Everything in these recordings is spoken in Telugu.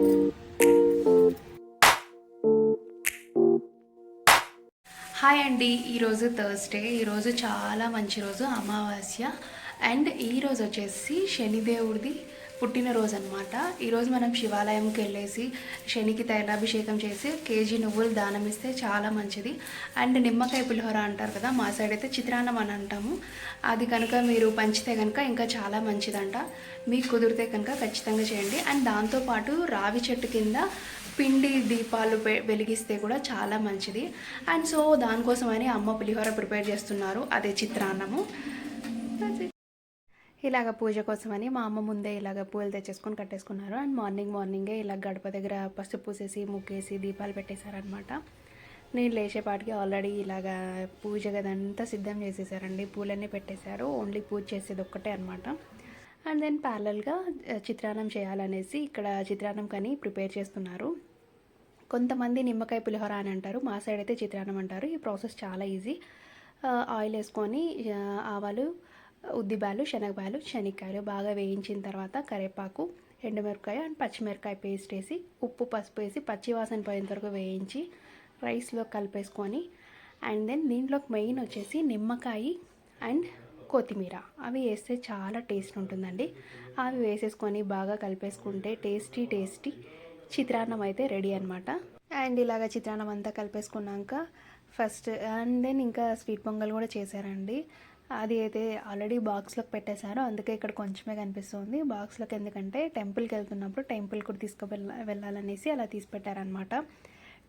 హాయ్ అండి. ఈరోజు థర్స్డే ఈరోజు చాలా మంచి రోజు అమావాస్య. అండ్ ఈరోజు వచ్చేసి శనిదేవుడిది పుట్టినరోజు అనమాట ఈరోజు మనం శివాలయంకి వెళ్ళేసి శనికి తైలాభిషేకం చేసి కేజీ నువ్వులు దానం ఇస్తే చాలా మంచిది. అండ్ నిమ్మకాయ పులిహోర అంటారు కదా మా సైడ్ అయితే చిత్రాన్నం అని అంటాము. అది కనుక మీరు పంచితే కనుక ఇంకా చాలా మంచిదంట. మీకు కుదిరితే కనుక ఖచ్చితంగా చేయండి. అండ్ దాంతోపాటు రావి చెట్టు కింద పిండి దీపాలు వెలిగిస్తే కూడా చాలా మంచిది. అండ్ సో దానికోసమని అమ్మ పులిహోర ప్రిపేర్ చేస్తున్నారు. అదే చిత్రాన్నము. ఇలాగ పూజ కోసమని మా అమ్మ ముందే ఇలాగ పూలు తెచ్చేసుకొని కట్టేసుకున్నారు. అండ్ మార్నింగ్ మార్నింగే ఇలా గడప దగ్గర పసుపు పూసేసి ముగ్గేసి దీపాలు పెట్టేశారనమాట నేను లేచేపాటికి ఆల్రెడీ ఇలాగ పూజ గదంతా సిద్ధం చేసేసారండి. పూలన్నీ పెట్టేశారు. ఓన్లీ పూజ చేసేది ఒక్కటే అనమాట అండ్ దెన్ ప్యారలల్గా చిత్రాన్నం చేయాలనేసి ఇక్కడ చిత్రాన్నం కానీ ప్రిపేర్ చేస్తున్నారు. కొంతమంది నిమ్మకాయ పులిహోర అని అంటారు. మా సైడ్ అయితే చిత్రాన్నం అంటారు. ఈ ప్రాసెస్ చాలా ఈజీ. ఆయిల్ వేసుకొని ఆవాలు ఉద్దిబాలు శనగబాలు శనగకాయలు బాగా వేయించిన తర్వాత కరివేపాకు ఎండుమిరపకాయ అండ్ పచ్చిమిరపకాయ పేస్ట్ వేసి ఉప్పు పసుపు వేసి పచ్చివాసన పోయేంత వరకు వేయించి రైస్లో కలిపేసుకొని అండ్ దెన్ దీంట్లోకి మెయిన్ వచ్చేసి నిమ్మకాయ అండ్ కొత్తిమీర. అవి వేస్తే చాలా టేస్ట్ ఉంటుందండి. అవి వేసేసుకొని బాగా కలిపేసుకుంటే టేస్టీ టేస్టీ చిత్రాన్నం అయితే రెడీ అనమాట అండ్ ఇలాగ చిత్రాన్నం అంతా కలిపేసుకున్నాక ఫస్ట్ అండ్ దెన్ ఇంకా స్వీట్ పొంగల్ కూడా చేశారండి. అది అయితే ఆల్రెడీ బాక్స్లోకి పెట్టేశారు. అందుకే ఇక్కడ కొంచెమే కనిపిస్తుంది. బాక్స్లోకి ఎందుకంటే టెంపుల్కి వెళ్తున్నప్పుడు టెంపుల్ కూడా తీసుకువెళ్ళ వెళ్ళాలనేసి అలా తీసి పెట్టారనమాట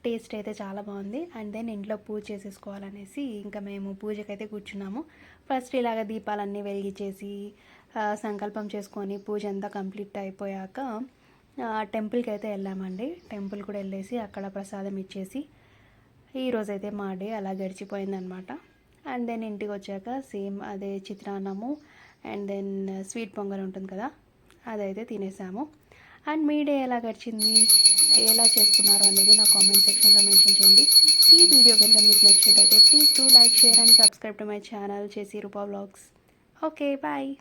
టేస్ట్ అయితే చాలా బాగుంది. అండ్ దెన్ ఇంట్లో పూజ చేసేసుకోవాలనేసి ఇంకా మేము పూజకైతే కూర్చున్నాము. ఫస్ట్ ఇలాగ దీపాలన్నీ వెలిగించేసి సంకల్పం చేసుకొని పూజ అంతా కంప్లీట్ అయిపోయాక టెంపుల్కి అయితే వెళ్ళామండి. టెంపుల్ కూడా వెళ్ళేసి అక్కడ ప్రసాదం ఇచ్చేసి ఈరోజైతే మా డే అలా గడిచిపోయిందనమాట అండ్ దెన్ ఇంటికి వచ్చాక సేమ్ అదే చిత్రాన్నము అండ్ దెన్ స్వీట్ పొంగల్ ఉంటుంది కదా అదైతే తినేసాము. అండ్ మీ డే ఎలా గడిచింది? ఎలా చేసుకున్నారు అనేది నా కామెంట్ సెక్షన్లో మెన్షన్ చేయండి. ఈ వీడియో కనుక మీకు నచ్చినట్టయితే please do like share and subscribe to my channel. చేసి రూపా బ్లాగ్స్ ఓకే బాయ్.